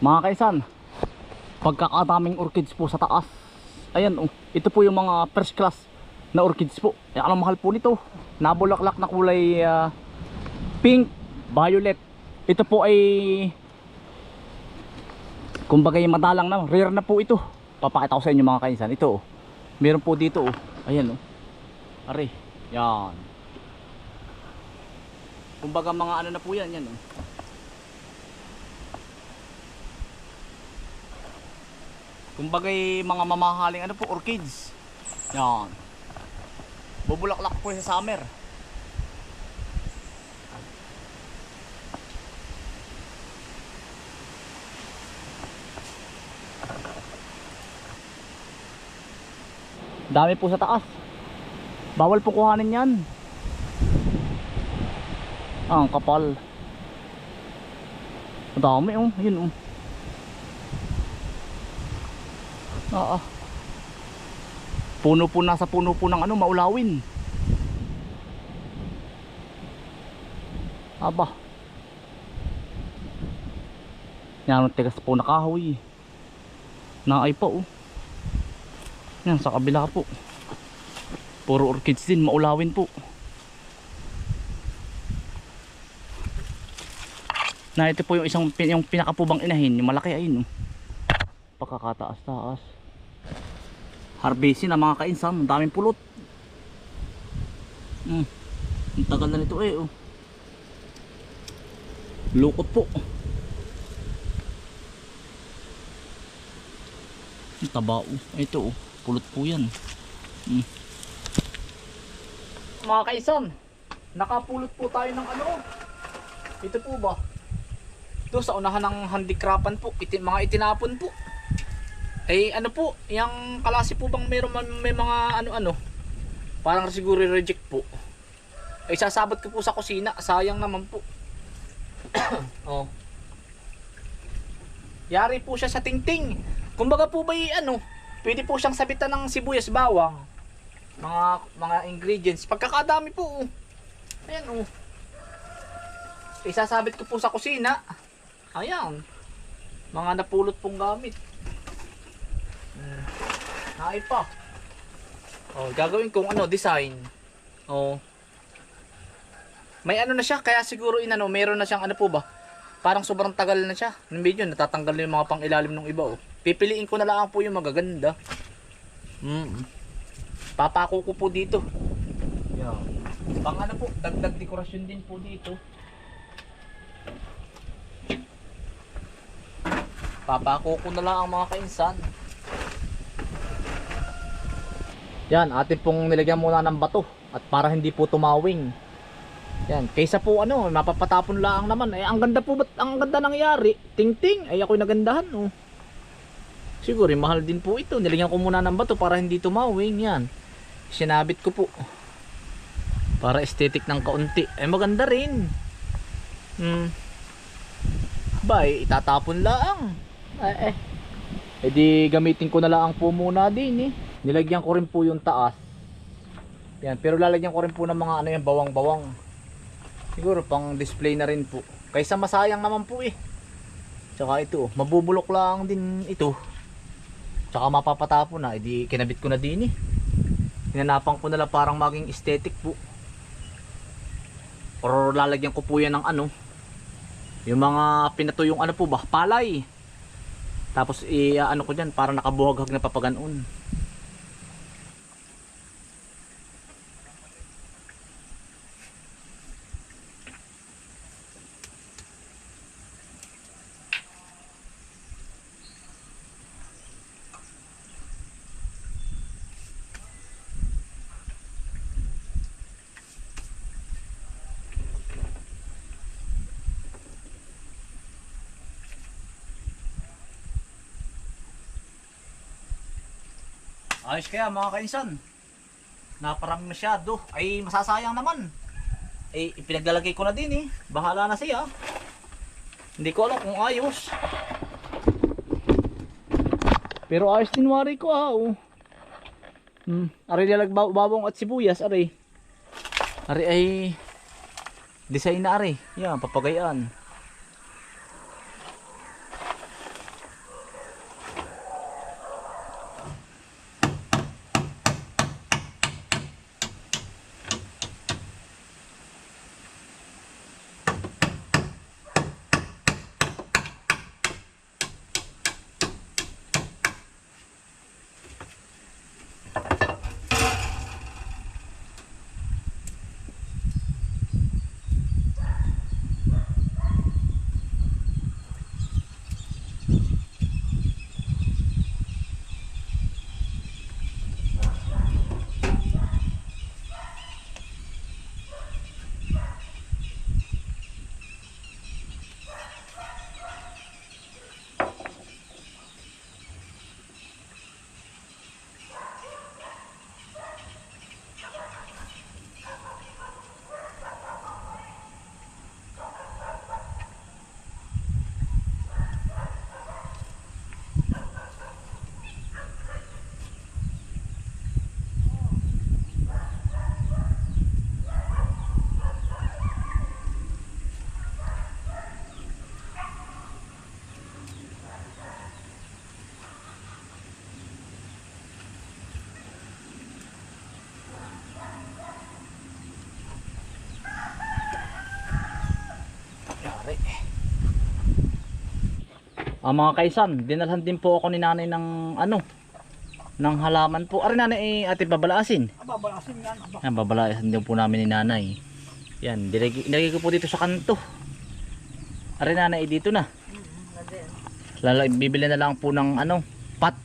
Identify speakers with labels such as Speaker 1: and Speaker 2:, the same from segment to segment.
Speaker 1: Mga kaisan, pagkakadaming orchids po sa taas. Ayan, oh, ito po yung mga first class na orchids po. Ayan, ang mahal po nito. Nabulaklak na kulay ah, pink, violet. Ito po ay kumbaga madalang na, rare na po ito. Papakita ko sa inyo mga kaisan. Ito, oh. meron po dito. Oh. Ayan, oh. Are, yan. Kumbaga mga ano na po yan, yan. Oh. Kumbagay mga mamahaling ano po, orchids. Yan. Bubulaklak po sa summer. Dami po sa taas. Bawal po kuhanin yan. Ang kapal. Dami oh, yun oh. Oo. Puno po nasa puno po ng ano, maulawin. Aba. Yan ang tigas po na kahoy. Naay pa oh. Yan sa kabila po. Puro orchids din, maulawin po. Na ito po yung isang yung pinakapubang inahin, yung malaki ayun oh. Pagkakataas-taas. Harvesting na mga kainsan, ang daming pulot. Hmm. Ang tagal na nito eh oh. Lukot po. Ang taba oh. Ito oh. Pulot po yan. Hmm. Mga kaisan, nakapulot po tayo ng ano. Ito po ba? Ito sa unahan ng handicraftan po. Iti, mga itinapon po. Eh ano po, yung kalasi po bang man- may mga ano-ano? Parang siguro reject po. Eh sasabot ko po sa kusina, sayang naman po. oh. Yari po siya sa tingting. Kumbaga po ba ano, pwede po siyang sabitan ng sibuyas bawang. Mga mga ingredients. Pagkakadami po. Oh. Ayan oh. Isasabit ko po sa kusina. Ayan. Mga napulot pong gamit. Naay pa. Oh, gagawin kong ano, design. Oh. May ano na siya, kaya siguro inano, meron na siyang ano po ba? Parang sobrang tagal na siya. Ng video, natatanggal na yung mga pang ilalim ng iba oh. Pipiliin ko na lang po yung magaganda. Mm. Papako ko po dito. Yan. Pang ano po, dagdag dekorasyon din po dito. Papako ko na lang ang mga kainsan. Yan, atin pong nilagyan muna ng bato at para hindi po tumawing. Yan, kaysa po ano, mapapatapon lang naman. Eh, ang ganda po, ba't ang ganda nangyari? Ting-ting, ay ako'y nagandahan, oh. Siguro, eh, mahal din po ito. Nilagyan ko muna ng bato para hindi tumawing, yan. Sinabit ko po. Para aesthetic ng kaunti. Ay, maganda rin. Hmm. Bay, itatapon lang. Eh, eh. Eh di gamitin ko na lang po muna din eh. Nilagyan ko rin po yung taas. Yan, pero lalagyan ko rin po ng mga ano yan, bawang-bawang. Siguro pang display na rin po. Kaysa masayang naman po eh. Tsaka ito, mabubulok lang din ito. Tsaka mapapatapon na, edi kinabit ko na din eh. Hinanapan ko na lang parang maging aesthetic po. Or lalagyan ko po yan ng ano. Yung mga pinatuyong ano po ba, palay. Tapos i ano ko diyan para nakabuhaghag na papaganon. Ayos kaya mga kainsan. Naparami masyado. Ay masasayang naman. Ay ipinaglalagay ko na din eh. Bahala na siya. Hindi ko alam kung ayos. Pero ayos din wari ko ah. Oh. Hmm. Ari lalag at sibuyas ari. Ari ay design na ari. Yan papagayaan. Ah, mga kaisan, dinalhan din po ako ni nanay ng ano, ng halaman po. Ari nanay, eh, ate babalaasin.
Speaker 2: Babalasin yan. Aba.
Speaker 1: Yan, babalaasin din po namin ni nanay. Yan, nilagay, nilagay ko po dito sa kanto. Ari nanay, dito na. Lala, bibili na lang po ng ano, pat.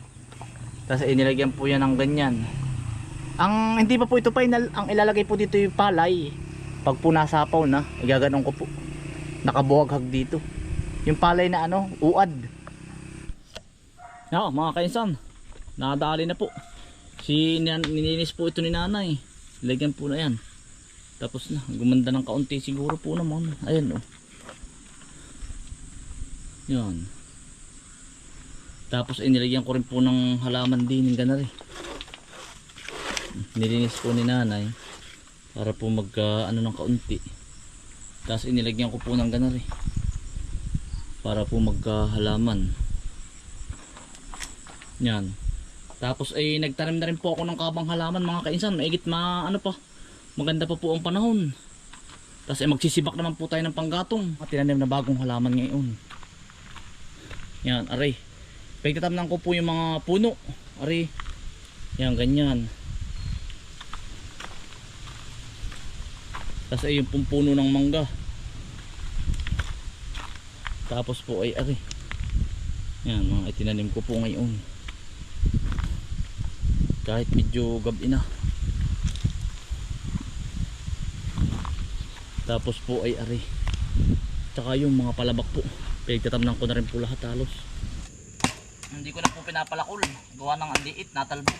Speaker 1: Tapos inilagyan po yan ng ganyan. Ang hindi pa po ito final, ang ilalagay po dito yung palay. Pag po nasapaw na, igaganon ko po. Nakabuhaghag dito. Yung palay na ano, uad. Oo, mga kainsan. Nakadali na po. Si nininis po ito ni nanay. Lagyan po na yan. Tapos na, gumanda ng kaunti siguro po naman. Ayan oh. Yan. Tapos inilagyan ko rin po ng halaman din ng ganari. Nilinis po ni nanay para po mag ah, ano ng kaunti. Tapos inilagyan ko po ng ganari para po magkahalaman. Yan. Tapos ay nagtanim na rin po ako ng kabang halaman mga kainsan. Maigit ma ano pa. Maganda pa po ang panahon. Tapos ay magsisibak naman po tayo ng panggatong. At tinanim na bagong halaman ngayon. Yan, aray. Pagtatamnan ko po yung mga puno. Aray. Yan, ganyan. Tapos ay yung pong puno ng mangga. Tapos po ay aray. Yan, mga itinanim ko po ngayon. Kahit medyo gabi na. Tapos po ay ari. Tsaka yung mga palabak po. Pinagtatamnan ko na rin po lahat halos. Hindi ko na po pinapalakol. Gawa ng andiit, natalbog.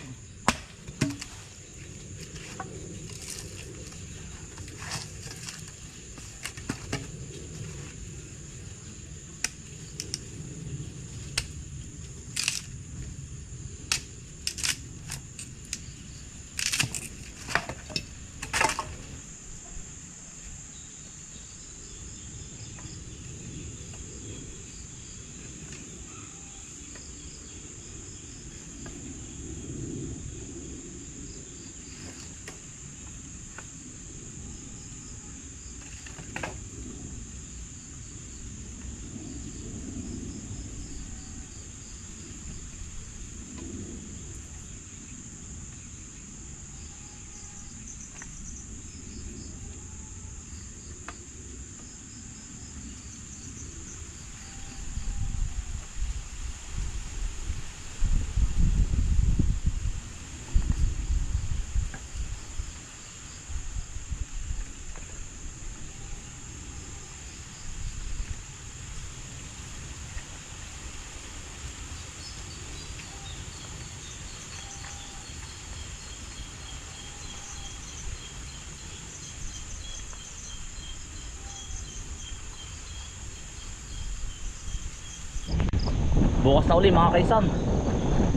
Speaker 1: Bukas na uli mga kaisan.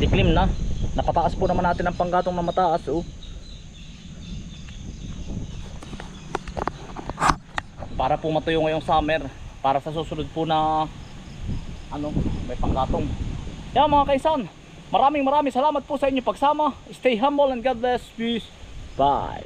Speaker 1: Diklim na. Napataas po naman natin ang panggatong na mataas oh. Para po matuyo ngayong summer. Para sa susunod po na ano, may panggatong. Yan mga kaisan. Maraming maraming salamat po sa inyong pagsama. Stay humble and God bless. Peace. Bye.